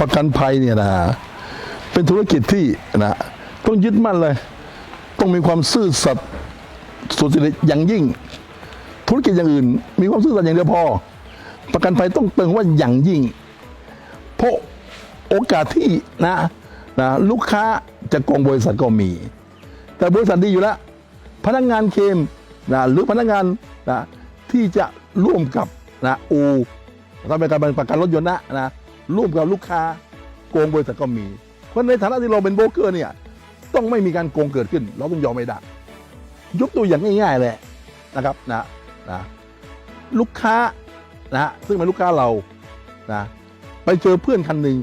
ประกันภัยเนี่ยนะเป็นธุรกิจที่นะต้องยึดมั่นเลย ต้องมีความซื่อสัตย์สุจริตอย่างยิ่ง ธุรกิจอย่างอื่น มีความซื่อสัตย์อย่างเดียวพอ ประกันภัยต้องเติมว่าอย่างยิ่ง เพราะโอกาสที่นะนะลูกค้าจะโกงบริษัทก็มี แต่บริษัทดีอยู่แล้ว พนักงานเคมนะหรือพนักงานนะที่จะร่วมกับนะอูทำเป็นการประกันรถยนต์นะนะ ร่วมกับลูกค้าโกงบริษัทก็มี เพราะในฐานะที่เราเป็นโบรกเกอร์เนี่ยต้องไม่มีการโกงเกิดขึ้น เราต้องยอมไม่ได้ยกตัวอย่างง่ายๆเลยนะครับนะนะลูกค้านะซึ่งเป็นลูกค้าเรานะไปเจอเพื่อนคันหนึ่ง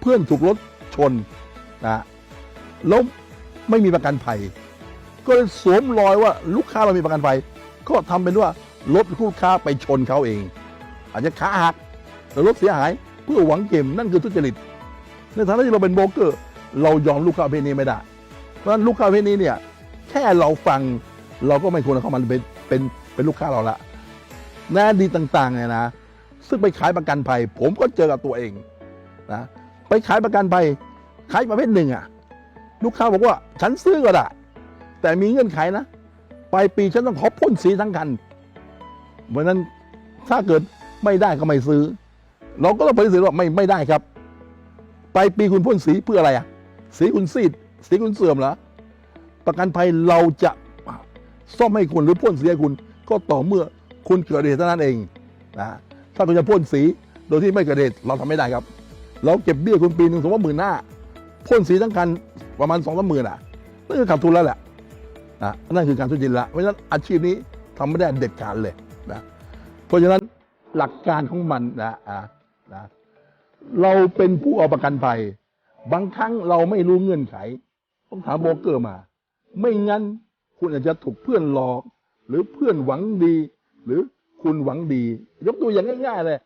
เพื่อนถูกรถชนนะแล้วไม่มีประกันภัย ก็เลยสวมรอยว่าลูกค้าเรามีประกันภัย ก็ทำเป็นว่ารถลูกค้าไปชนเขาเอง อาจจะขาหักหรือรถเสียหาย พื่อหวังเก็มนั่นคือทุจริต ในฐานะที่เราเป็นโบรกเกอร์ เรายอมลูกค้าประเพนี้ไม่ได้ เพราะฉะนั้นลูกค้าประเพนี้เนี่ยแค่เราฟังเราก็ไม่ควรเอาเข้ามาเป็นเป็นเป็นลูกค้าเราละในอดีต่างๆเนี่ยนะ ซึ่งไปขายประกันภัย ผมก็เจอกับตัวเองนะไปขายประกันภัยขายประเภทหนึ่งอะลูกค้าบอกว่าฉันซื้อก็ได้แต่มีเงื่อนไขนะปลายปีฉันต้องขอพ่นสีทั้งคันเพราะนั้นถ้าเกิดไม่ได้ก็ไม่ซื้อ เราก็ต้องปฏิเสธว่าไม่ไม่ได้ครับ ไปปีคุณพ่นสีเพื่ออะไรอะ สีคุณซีดสีคุณเสื่อมเหรอประกันภัยเราจะซ่อมให้คุณหรือพ่นสีให้คุณ ก็ต่อเมื่อคุณเกิดเหตุเท่านั้นเองนะถ้าคุณจะพ่นสีโดยที่ไม่เกิดเหตุเราทำไม่ได้ครับ เราเก็บเบี้ยคุณปีหนึ่งสมมติว่าหมื่นหน้าพ่นสีทั้งคันประมาณสองสามหมื่นอะนั่นคือขาดทุนแล้วแหละนะนั่นคือการทุจริตละเพราะฉะนั้นอาชีพนี้ทำไม่ได้เด็ดขาดเลยนะเพราะฉะนั้นหลักการของมันนะอ่า นะเราเป็นผู้เอาประกันภัย บางครั้งเราไม่รู้เงื่อนไข ต้องถามโบรกเกอร์มา ไม่งั้นคุณอาจจะถูกเพื่อนหลอก หรือเพื่อนหวังดี หรือคุณหวังดี ยกตัวอย่างง่ายๆเลย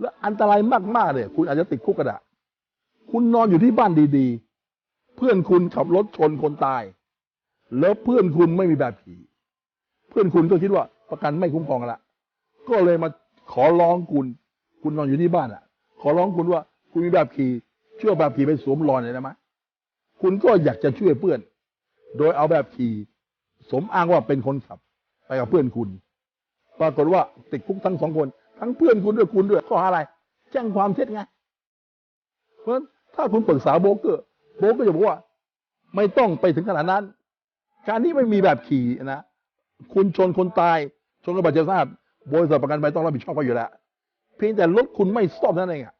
แล้วอันตรายมากๆเลยคุณอาจจะติดคุกกระดาคุณนอนอยู่ที่บ้านดีๆ เพื่อนคุณขับรถชนคนตาย แล้วเพื่อนคุณไม่มีแบบขี่เพื่อนคุณก็คิดว่าประกันไม่คุ้มครองละก็เลยมาขอร้องคุณ คุณนอนอยู่ที่บ้านอะ ขอร้องคุณว่า คุณมีแบบขี่ช่วยเอแบบขี่ไปสวมรอยหน่อยได้ไหมคุณก็อยากจะช่วยเพื่อน โดยเอาแบบขี่สมอ้างว่าเป็นคนขับ ไปกับเพื่อนคุณ ปรากฏว่าติดคุกทั้งสองคน ทั้งเพื่อนคุณด้วยคุณด้วยข้ออะไร แจ้งความเท็จไง เพราะฉะนั้นถ้าคุณปรึกษาโบกเกอร์ โบกเกอร์จะบอกว่า ไม่ต้องไปถึงขนาดนั้น การที่ไม่มีแบบขี่นะ คุณชนคนตาย ชนกระบาดเจ็บสาหัสบริษัทประกันภัยต้องรับผิดชอบเขาอยู่แล้ว เพียงแต่รถคุณไม่ซ่อมนั่นเองอะ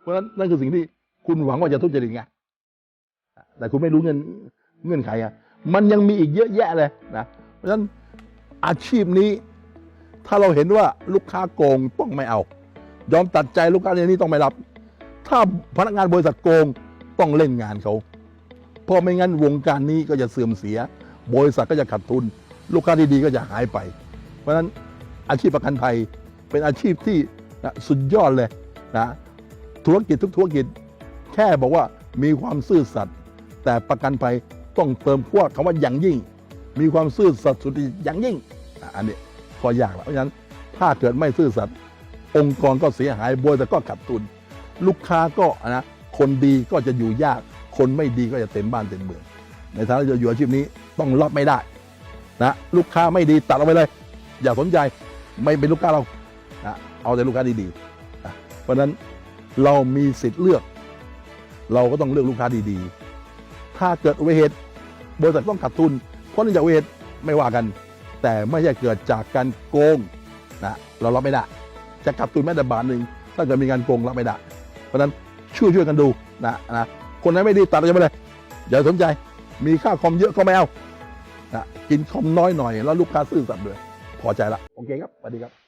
เพราะฉะนั้นนั่นคือสิ่งที่คุณหวังว่าจะทุจริตไงแต่คุณไม่รู้เงินเงื่อนไขอะมันยังมีอีกเยอะแยะเลยนะเพราะฉะนั้นอาชีพนี้ ถ้าเราเห็นว่าลูกค้าโกงต้องไม่เอา ยอมตัดใจลูกค้าในนี้ต้องไม่รับ ถ้าพนักงานบริษัทโกงต้องเล่นงานเขาเพราะไม่งั้นวงการนี้ก็จะเสื่อมเสีย บริษัทก็จะขาดทุน ลูกค้าที่ดีก็จะหายไป เพราะฉะนั้นอาชีพประกันภัย เป็นอาชีพที่นะสุดยอดเลยนะธุรกิจทุกธุรกิจแค่บอกว่ามีความซื่อสัตย์แต่ประกันภัยต้องเติมพวกคำว่าอย่างยิ่ง มีความซื่อสัตย์สุดอย่างยิ่งอันนี้พอยากแล้วเพราะฉะนั้นถ้าเกิดไม่ซื่อสัตย์องค์กรก็เสียหายบริษัทก็ขาดทุน ลูกค้าก็นะคนดีก็จะอยู่ยาก คนไม่ดีก็จะเต็มบ้านเต็มเมืองในฐานะที่เราอยู่อาชีพนี้ต้องรับไม่ได้นะลูกค้าไม่ดีตัดออกไปเลย อย่าสนใจไม่เป็นลูกค้าเรา เอาแต่ลูกค้าดีๆ เพราะนั้นเรามีสิทธิ์เลือก เราก็ต้องเลือกลูกค้าดีๆ ถ้าเกิดอุบัติเหตุบริษัทต้องขาดทุน เพราะเนื่องจากอุบัติเหตุไม่ว่ากัน แต่ไม่ใช่เกิดจากการโกงนะเรารับไม่ได้ จะขาดทุนแม้แต่บาทหนึ่งถ้าเกิดมีการโกงรับไม่ได้ เพราะนั้นช่วยช่วยๆกันดูนะนะคนไหนไม่ดีตัดออกไปเลยอย่าสนใจมีค่าคอมเยอะก็ไม่เอานะกินคอมน้อยหน่อย แล้วลูกค้าซื่อสัตย์ด้วยพอใจละโอเคครับสวัสดีครับ